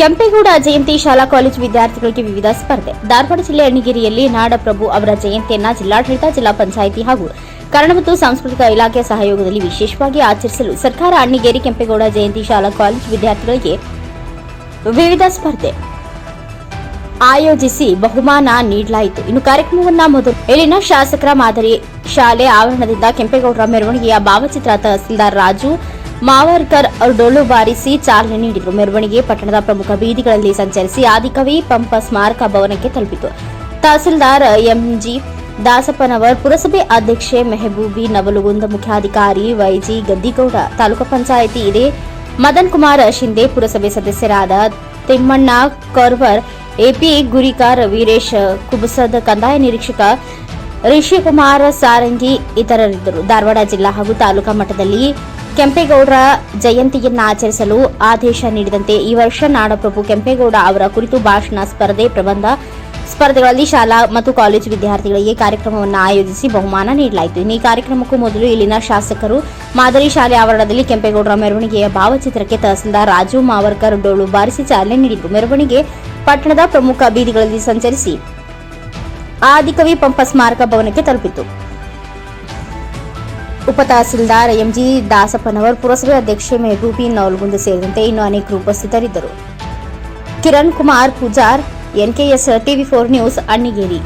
ಕೆಂಪೇಗೌಡ ಜಯಂತಿ ಶಾಲಾ ಕಾಲೇಜು ವಿದ್ಯಾರ್ಥಿಗಳಿಗೆ ವಿವಿಧ ಸ್ಪರ್ಧೆ. ಧಾರವಾಡ ಜಿಲ್ಲೆ ಅಣ್ಣಿಗೇರಿಯಲ್ಲಿ ನಾಡಪ್ರಭು ಅವರ ಜಯಂತಿಯನ್ನ ಜಿಲ್ಲಾಡಳಿತ, ಜಿಲ್ಲಾ ಪಂಚಾಯಿತಿ ಹಾಗೂ ಕನ್ನಡ ಮತ್ತು ಸಾಂಸ್ಕೃತಿಕ ಇಲಾಖೆ ಸಹಯೋಗದಲ್ಲಿ ವಿಶೇಷವಾಗಿ ಆಚರಿಸಲು ಸರ್ಕಾರ ಅಣ್ಣಿಗೇರಿ ಕೆಂಪೇಗೌಡ ಜಯಂತಿ ಶಾಲಾ ಕಾಲೇಜು ವಿದ್ಯಾರ್ಥಿಗಳಿಗೆ ವಿವಿಧ ಸ್ಪರ್ಧೆ ಆಯೋಜಿಸಿ ಬಹುಮಾನ ನೀಡಲಾಯಿತು. ಇನ್ನು ಕಾರ್ಯಕ್ರಮವನ್ನ ಮೊದಲು ಇಲ್ಲಿನ ಶಾಸಕರ ಮಾದರಿ ಶಾಲೆ ಆವರಣದಿಂದ ಕೆಂಪೇಗೌಡರ ಮೆರವಣಿಗೆಯ ಭಾವಚಿತ್ರ ತಹಸೀಲ್ದಾರ್ ರಾಜು ಮಾವರ್ಕರ್ ಡೊಳ್ಳು ಬಾರಿಸಿ ಚಾಲನೆ ನೀಡಿದರು. ಮೆರವಣಿಗೆ ಪಟ್ಟಣದ ಪ್ರಮುಖ ಬೀದಿಗಳಲ್ಲಿ ಸಂಚರಿಸಿ ಆದಿಕವಿ ಪಂಪ ಸ್ಮಾರಕ ಭವನಕ್ಕೆ ತಲುಪಿತು. ತಹಸೀಲ್ದಾರ್ ಎಂಜಿ ದಾಸಪ್ಪನವರ್, ಪುರಸಭೆ ಅಧ್ಯಕ್ಷೆ ಮೆಹಬೂಬಿ ನವಲುಗುಂದ ಮುಖ್ಯಾಧಿಕಾರಿ ವೈಜಿ ಗದ್ದಿಗೌಡ, ತಾಲೂಕು ಪಂಚಾಯಿತಿ ಇದೇ ಮದನ್ ಕುಮಾರ್ ಶಿಂದೆ ಪುರಸಭೆ ಸದಸ್ಯರಾದ ತಿಮ್ಮಣ್ಣ ಕರ್ವರ್, ಎಪಿ ಗುರಿಕಾರ್ ವೀರೇಶ್, ಕುಬಸದ ಕಂದಾಯ ನಿರೀಕ್ಷಕ ಋಷಿಕುಮಾರ್ ಸಾರಂಗಿ ಇತರರಿದ್ದರು. ಧಾರವಾಡ ಜಿಲ್ಲಾ ಹಾಗೂ ತಾಲೂಕಾ ಮಟ್ಟದಲ್ಲಿ ಕೆಂಪೇಗೌಡರ ಜಯಂತಿಯನ್ನ ಆಚರಿಸಲು ಆದೇಶ ನೀಡಿದಂತೆ ಈ ವರ್ಷ ನಾಡಪ್ರಭು ಕೆಂಪೇಗೌಡ ಅವರ ಕುರಿತು ಭಾಷಣ ಸ್ಪರ್ಧೆ ಪ್ರಬಂಧ ಸ್ಪರ್ಧೆಗಳಲ್ಲಿ ಶಾಲಾ ಮತ್ತು ಕಾಲೇಜು ವಿದ್ಯಾರ್ಥಿಗಳಿಗೆ ಕಾರ್ಯಕ್ರಮವನ್ನು ಆಯೋಜಿಸಿ ಬಹುಮಾನ ನೀಡಲಾಯಿತು. ಈ ಕಾರ್ಯಕ್ರಮಕ್ಕೂ ಮೊದಲು ಇಲ್ಲಿನ ಶಾಸಕರು ಮಾದರಿ ಶಾಲೆ ಆವರಣದಲ್ಲಿ ಕೆಂಪೇಗೌಡರ ಮೆರವಣಿಗೆಯ ಭಾವಚಿತ್ರಕ್ಕೆ ತಹಸೀಲ್ದಾರ್ ರಾಜು ಮಾವರ್ಕರ್ ಡೋಳು ಬಾರಿಸಿ ಚಾಲನೆ ನೀಡಿದರು ಮೆರವಣಿಗೆ ಪಟ್ಟಣದ ಪ್ರಮುಖ ಬೀದಿಗಳಲ್ಲಿ ಸಂಚರಿಸಿ ಆದಿಕವಿ ಪಂಪ ಸ್ಮಾರಕ ಭವನಕ್ಕೆ ತಲುಪಿತು. ಉಪ ತಹಸೀಲ್ದಾರ್ ಎಂಜಿ ದಾಸಪ್ಪನವರ್ ಪುರಸಭೆ ಅಧ್ಯಕ್ಷೆ ಮೆಹಬೂಬಿ ನವಲ್ಗುಂದ ಸೇರಿದಂತೆ ಇನ್ನು ಅನೇಕರು ಉಪಸ್ಥಿತರಿದ್ದರು. Kiran Kumar Pujar, NKS TV four news, Annigeri.